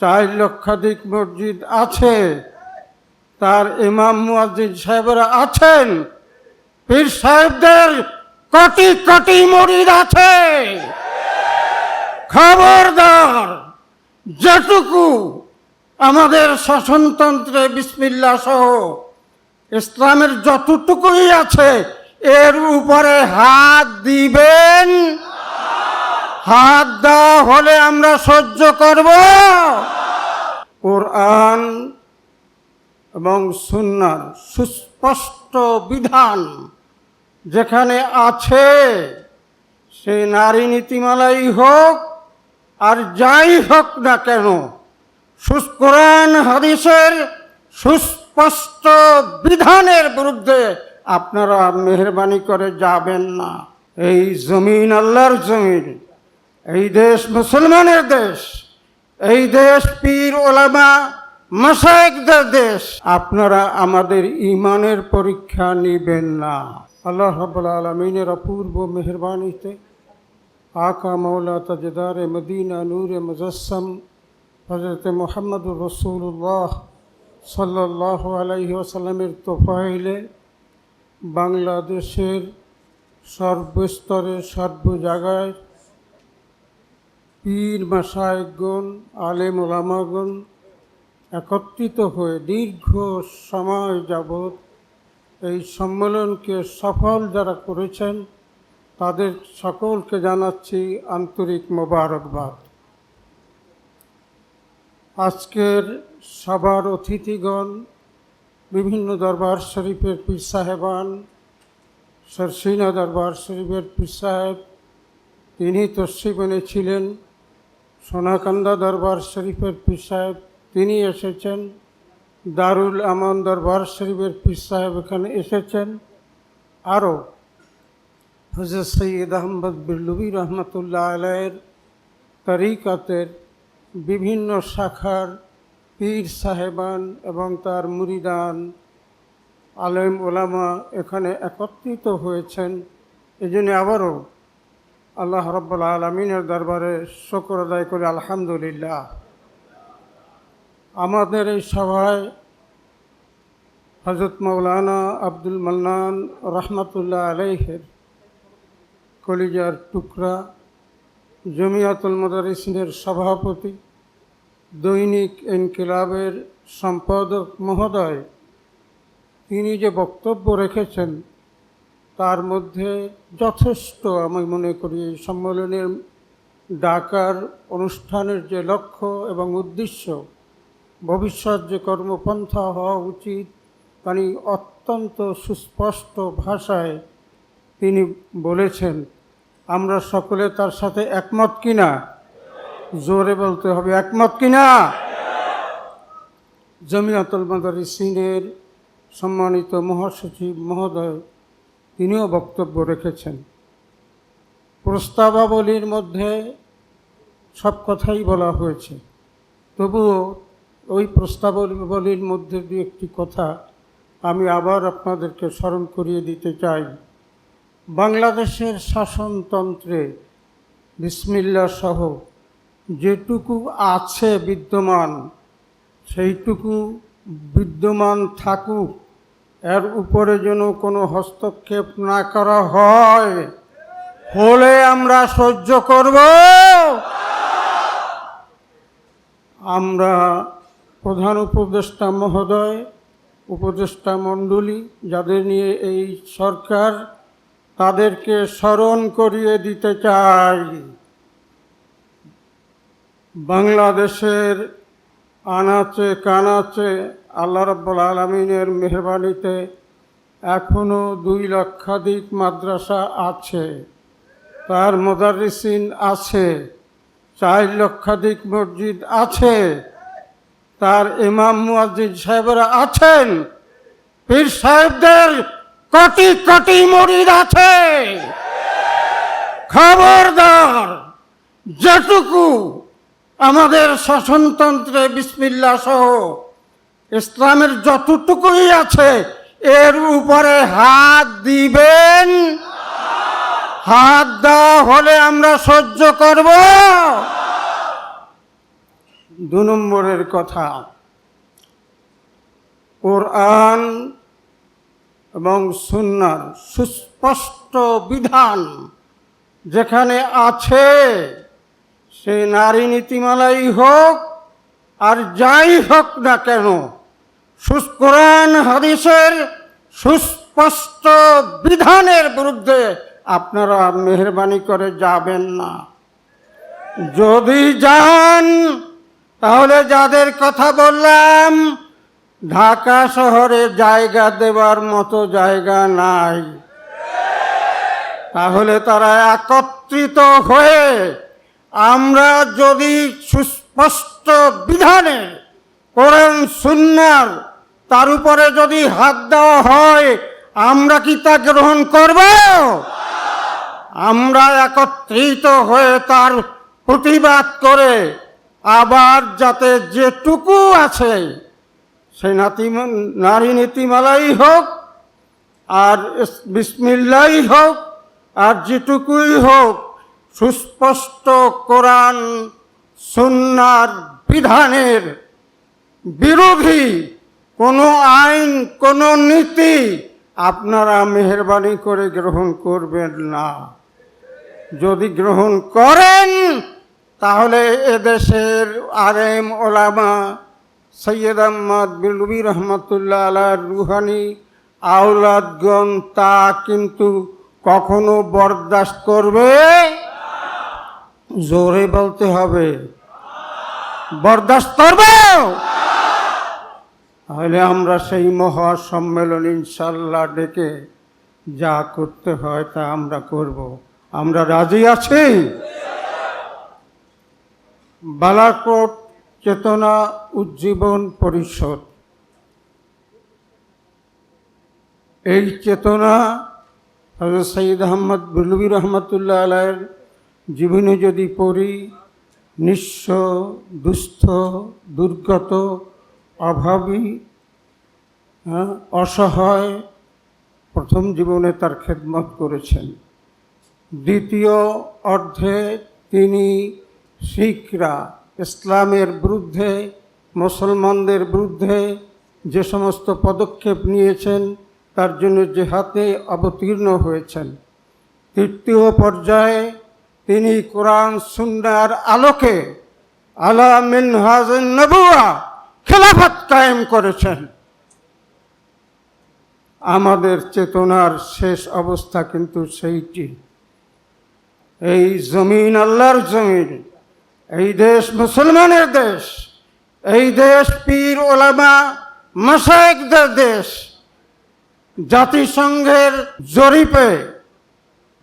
চার লক্ষাধিক মসজিদ আছে। তার ইমাম মুয়াজ্জিন সাহেবরা আছেন। পীর সাহেবদের কোটি কোটি মরিদ আছে। খবরদার, যেটুকু আমাদের শাসনতন্ত্রে বিসমিল্লা সহ ইসলামের যতটুকুই আছে, এর উপরে হাত দিবেন। হাত দেওয়া হলে আমরা সহ্য করব। কোরআন এবং সুন্নার সুস্পষ্ট বিধান যেখানে আছে সে নারী নীতিমালাই হোক আর যাই হোক না কেন কোরআন হাদিসের সুস্পষ্ট বিধানের বিরুদ্ধে আপনারা মেহরবানি করে যাবেন না। এই জমিন আল্লাহর জমিন। এই দেশ মুসলমানের দেশ, এই দেশ পীর, ওলামা মাসায়েকদের দেশ, আপনারা আমাদের ইমানের পরীক্ষা নেবেন না। আল্লাহ রাব্বুল আলমিনের অপূর্ব মেহরবানিতে আকা মৌলা তাজদার মদিনা নূর মুজস্সম হজরত মোহাম্মদুর রসুল্লাহ সাল্লাহ আলাইহি ওসাল্লামের তোফাইলে বাংলাদেশের সর্বস্তরে সর্ব জায়গায় পীর মাসায়গণ, আলেম ওলামাগণ একত্রিত হয়ে দীর্ঘ সময় যাবৎ এই সম্মেলনকে সফল যারা করেছেন, তাদের সকলকে জানাচ্ছি আন্তরিক মোবারকবাদ। আজকের সবার অতিথিগণ, বিভিন্ন দরবার শরীফের পীর সাহেবান, সরসিনা দরবার শরীফের পীর সাহেব, তিনি তসিব এনেছিলেন সোনাকান্দা দরবার শরীফের পীর সাহেব তিনি এসেছেন। দারুল আমান দরবার শরীফের পীর সাহেব এখানে এসেছেন। আরও হজরত সৈয়দ আহমদ বিল্লুবি রহমতুল্লাহ আলাইয়ের তরিকাতের বিভিন্ন শাখার পীর সাহেবান এবং তার মুরিদান আলেম ওলামা এখানে একত্রিত হয়েছেন। এই জন্য আবারও আল্লাহ রব্বুল আলমিনের দরবারে শকর আদায় করে, আলহামদুলিল্লাহ। আমাদের এই সভায় হজরত মৌলানা আব্দুল মান্নান রহমতুল্লাহ আলাইহের কলিজার টুকরা, জমিয়াতুল মদারিসিনের সভাপতি, দৈনিক ইনকিলাবের সম্পাদক মহোদয়, তিনি যে বক্তব্য রেখেছেন তার মধ্যে যথেষ্ট আমি মনে করি সম্মেলনের ডাকার অনুষ্ঠানের যে লক্ষ্য এবং উদ্দেশ্য, ভবিষ্যৎ যে কর্মপন্থা হওয়া উচিত তিনি অত্যন্ত সুস্পষ্ট ভাষায় তিনি বলেছেন, আমরা সকলে তার সাথে একমত কিনা জোরে বলতে হবে, একমত কিনা জমিয়াতুল মাদারিসিনের সম্মানিত মহাসচিব মহোদয় তিনিও বক্তব্য রেখেছেন। প্রস্তাবাবলীর মধ্যে সব কথাই বলা হয়েছে। তবুও ওই প্রস্তাবাবলীর মধ্যে দু একটি কথা আমি আবার আপনাদেরকে স্মরণ করিয়ে দিতে চাই। বাংলাদেশের শাসনতন্ত্রে বিসমিল্লা সহ যেটুকু আছে বিদ্যমান, সেইটুকু বিদ্যমান থাকুক। এর উপরে যেন কোনো হস্তক্ষেপ না করা হয়, হলে আমরা সহ্য করব। আমরা প্রধান উপদেষ্টা মহোদয়, উপদেষ্টা মণ্ডলী যাদের নিয়ে এই সরকার তাদেরকে স্মরণ করিয়ে দিতে চাই। বাংলাদেশের আনাচে কানাচে আল্লাহ রব্বুল আলমিনের মেহরবানিতে এখনও দুই লক্ষাধিক মাদ্রাসা আছে। তার মোদারিসিন আছে, চার লক্ষাধিক মসজিদ আছে, তার ইমাম মুয়াজ্জিন সাহেবরা আছেন, পীর সাহেবদের কোটি কোটি মরিদ আছে। খবরদার, যেটুকু আমাদের শাসনতন্ত্রে বিসমিল্লা সহ ইসলামের যতটুকুই আছে, এর উপরে হাত দিবেন। হাত দেওয়া হলে আমরা সহ্য করব। দু নম্বরের কথা, কোরআন এবং সুন্নার সুস্পষ্ট বিধান যেখানে আছে, সে নারী নীতিমালাই হোক আর যাই হোক না কেন সুস- হাদিসের সুস্পষ্ট বিধানের বিরুদ্ধে আপনারা মেহরবানি করে যাবেন না। যদি যান, তাহলে যাদের কথা বললাম, ঢাকা শহরে জায়গা দেওয়ার মতো জায়গা নাই। তাহলে তারা একত্রিত হয়ে আমরা যদি সুস্পষ্ট বিধানে কোরআন, সুন্নার তার উপরে যদি হাত দেওয়া হয়, আমরা কি তা গ্রহণ করব? আমরা একত্রিত হয়ে তার প্রতিবাদ করে আবার যাতে যেটুকু আছে সেই নাতি নারী নীতিমালাই হোক, আর বিসমিল্লাই হোক, আর যেটুকুই হোক, সুস্পষ্ট কোরআন, সুন্নার বিধানের বিরোধী কোনো আইন, কোনো নীতি আপনারা মেহরবানি করে গ্রহণ করবেন না। যদি গ্রহণ করেন, তাহলে এদেশের আরেম ওলামা সৈয়দ আহমদ বিলবি রহমতুল্লাহ আলার রুহানি আউলাদগণ তা কিন্তু কখনো বরদাস্ত করবে? জোরে বলতে হবে। বরদাস্ত করবে? তাহলে আমরা সেই মহা সম্মেলন ইনশাল্লাহ ডেকে যা করতে হয় তা আমরা করব। আমরা রাজি আছি? বালাকোট চেতনা উজ্জীবন পরিষদ। এই চেতনা হজরত সঈদ আহমদ বুলবি রহমতুল্লাহ আলাইয়ের জীবনে যদি পড়ি, নিঃস্ব, দুস্থ, দুর্গত অভাবী হ্যাঁ, অসহায় প্রথম জীবনে তার খেদমত করেছেন। দ্বিতীয় অর্ধে তিনি শিখরা ইসলামের বিরুদ্ধে মুসলমানদের বিরুদ্ধে যে সমস্ত পদক্ষেপ নিয়েছেন তার জন্য যে হাতে অবতীর্ণ হয়েছেন। তৃতীয় পর্যায়ে তিনি কোরআন সুন্নার আলোকে আলা মিনহাজ নবুয়া খেলাফত কায়েম করেছেন। আমাদের চেতনার শেষ অবস্থা কিন্তু সেইটি। এই জমিন আল্লাহর জমিন, এই দেশ মুসলমানের দেশ, এই দেশ পীর, ওলামা মাসায়েকদের দেশ, জাতিসংঘের জরিপে,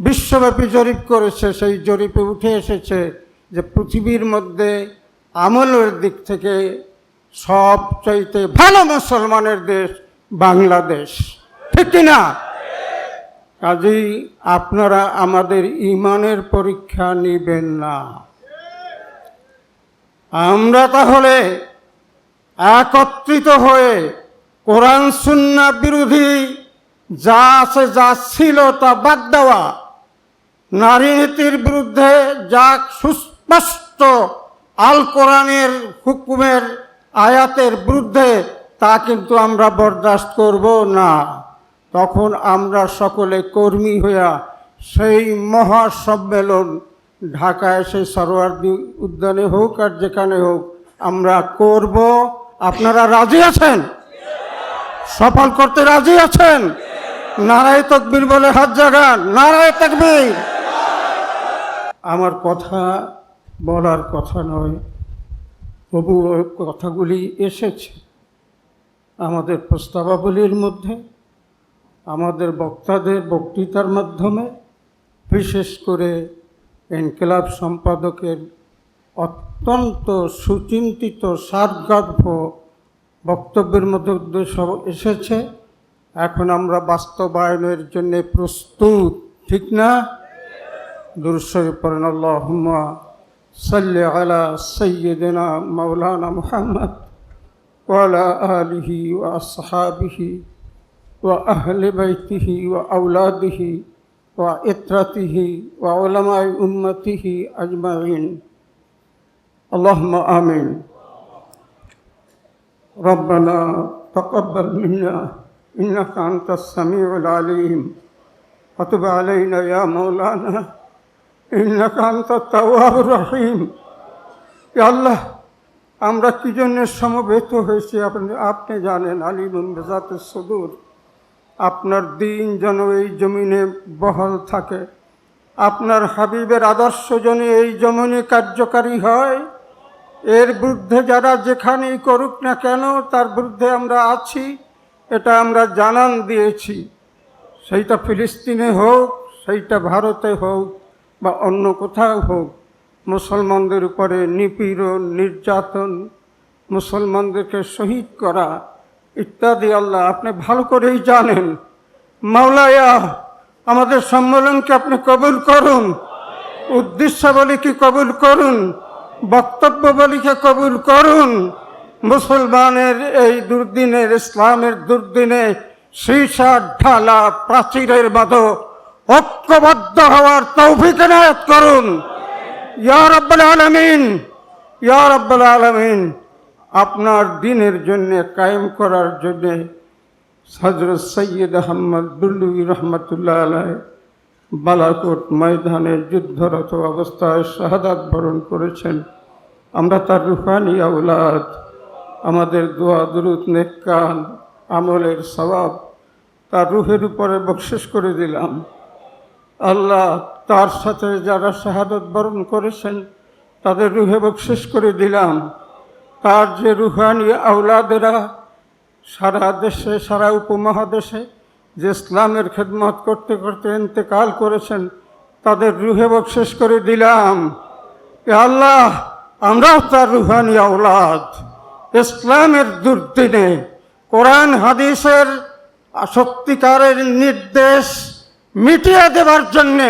বিশ্বব্যাপী জরিপ করেছে, সেই জরিপে উঠে এসেছে যে পৃথিবীর মধ্যে আমলের দিক থেকে সবচাইতে ভালো মুসলমানের দেশ বাংলাদেশ। ঠিক না? কাজেই আপনারা আমাদের ইমানের পরীক্ষা নেবেন না। আমরা তাহলে একত্রিত হয়ে কোরআন সুন্না বিরোধী যা আছে যা ছিল তা বাদ দেওয়া, নারী নীতির বিরুদ্ধে যা সুস্পষ্ট আল কোরআনের হুকুমের আয়াতের বিরুদ্ধে তা কিন্তু আমরা বরদাস্ত করব না। তখন আমরা সকলে কর্মী হইয়া সেই মহা সম্মেলন ঢাকায়, সেই সরোয়ার্দী উদ্যানে হোক আর যেখানে হোক আমরা করব। আপনারা রাজি আছেন? সফল করতে রাজি আছেন? নারায় তকবীর বলে হাত জাগান। নারায় তকবীর। আমার কথা বলার কথা নয়। ওই কথাগুলি এসেছে আমাদের প্রস্তাবাবলীর মধ্যে, আমাদের বক্তাদের বক্তৃতার মাধ্যমে, বিশেষ করে এনকেলাব সম্পাদকের অত্যন্ত সুচিন্তিত সারগর্ভ বক্তব্যের মধ্যে উদ্দেশ্য এসেছে। এখন আমরা বাস্তবায়নের জন্য প্রস্তুত, ঠিক না? দুরশরী পড়েন, আল্লাহুম্মা صل على سيدنا مولانا محمد وعلى آله وأصحابه وأهل بيته وأولاده وإطرته وعلماء أمته أجمعين. اللهم آمين. ربنا تقبل منا إنك أنت السميع العليم. وتب علينا يا مولانا রহিম। আল্লাহ, আমরা কি জন্য সমবেত হয়েছি আপনি আপনি জানেন আলিমুল বেজাত সদুর। আপনার দিন যেন এই জমিনে বহল থাকে। আপনার হাবিবের আদর্শ যেন এই জমিনে কার্যকারী হয়। এর বিরুদ্ধে যারা যেখানেই করুক না কেন, তার বিরুদ্ধে আমরা আছি, এটা আমরা জানান দিয়েছি। সেইটা ফিলিস্তিনে হোক, সেইটা ভারতে হোক বা অন্য কোথাও হোক, মুসলমানদের উপরে নিপীড়ন, নির্যাতন, মুসলমানদেরকে শহীদ করা ইত্যাদি আল্লাহ আপনি ভালো করেই জানেন। মাওলায়া, আমাদের সম্মেলনকে আপনি কবুল করুন উদ্দেশ্যাবলীকে কবুল করুন বক্তব্যবলীকে কবুল করুন। মুসলমানের এই দুর্দিনের, ইসলামের দুর্দিনে সীসা ঢালা প্রাচীরের মতো ঐক্যবদ্ধ হওয়ার তৌফিক এনায়ত করুন। ইয়া রব্বুল আলমিন, ইয়া রব্বুল আলমিন, আপনার দিনের জন্য কায়েম করার জন্যে হজরত সৈয়দ আহমদ দুল্লুই রহমতুল্লাহ আলাই বালাকোট ময়দানে যুদ্ধরত অবস্থায় শাহাদাত বরণ করেছেন। আমরা তার রুহানি আউলাদ আমাদের দোয়া দুরুত নেকান আমলের সবাব তার রুহের উপরে বকশিস করে দিলাম। আল্লাহ তার সাথে যারা শাহাদত বরণ করেছেন, তাদের রুহে বকশিস করে দিলাম। তার যে রুহানি আউলাদেরা সারা দেশে, সারা উপমহাদেশে যে ইসলামের খেদমত করতে করতে ইন্তেকাল করেছেন, তাদের রুহে বকশেষ করে দিলাম। আল্লাহ, আমরাও তার রুহানি আওলাদ। ইসলামের দুর্দিনে, কোরআন, হাদিসের সত্যিকারের নির্দেশ মিটিয়ে দেবার জন্যে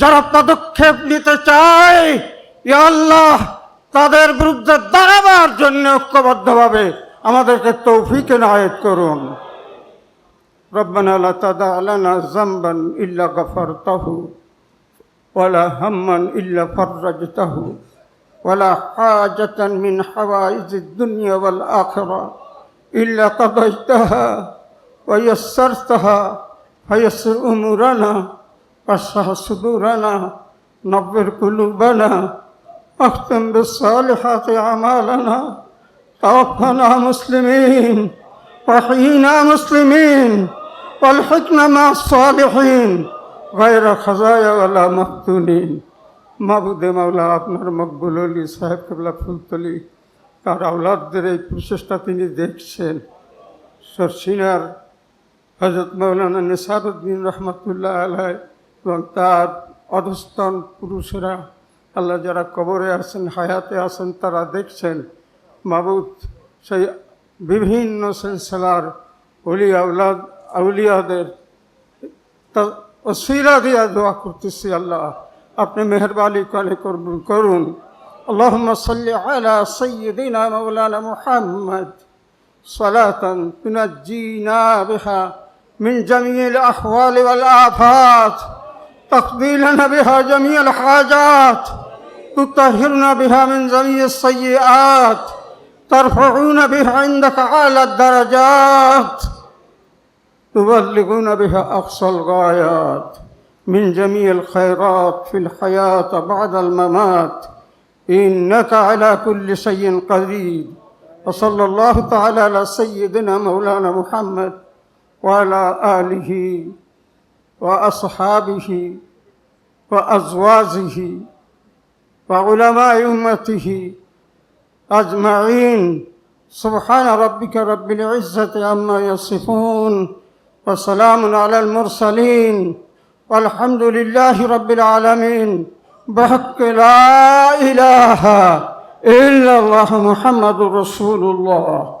যারা পদক্ষেপ নিতে চায় এ আল্লাহ তাদের বিরুদ্ধে দাঁড়াবার জন্য ঐক্যবদ্ধভাবে আমাদেরকে তৌফিক নায়ত করুন ربنا لا تدع لنا ذنبا إلا غفرته ولا هما إلا فرجته ولا حاجة من حوائج الدنيا والآخرة إلا قضيتها ويسرتها فيسر أمورنا واشرح صدورنا نبر قلوبنا واختم بالصالحات أعمالنا توفنا مسلمين وحينا مسلمين والحكمة مع الصالحين غير خزايا ولا مفتونين মাবুদে মাওলা আপনার মকবুল আলী সাহেব কেবলা ফুলতলি তার আওলাদদের এই প্রচেষ্টা তিনি দেখছেন সরসিনার হজরত মৌলানা নিসারুদ্দিন রহমতুল্লাহ আলাই এবং তার অধস্তন পুরুষেরা আল্লাহ যারা কবরে আছেন হায়াতে আছেন তারা দেখছেন মাবুদ সেই বিভিন্ন সিলসিলার অলি আউলাদ আউলিয়াদের ওসিলা দিয়া দোয়া করতেছি আল্লাহ আপনি মেহরবানি করে করবেন করুন اللهم صل على سيدنا مولانا محمد صلاة تنجينا بها من جميع الأحوال والآفات. تقضي لنا بها جميع الحاجات. تطهرنا بها من جميع السيئات. ترفعون بها عندك أعلى الدرجات. تبلغون بها أقصى الغايات. من جميع الخيرات في الحياة بعد الممات. إنك على كل شيء قدير. وصلى الله تعالى على سيدنا مولانا محمد. وعلى آله وأصحابه وأزواجه وعلماء أمته أجمعين. سبحان ربك رب العزة عما يصفون وسلام على المرسلين. والحمد لله رب العالمين. بحق لا إله إلا الله محمد رسول الله.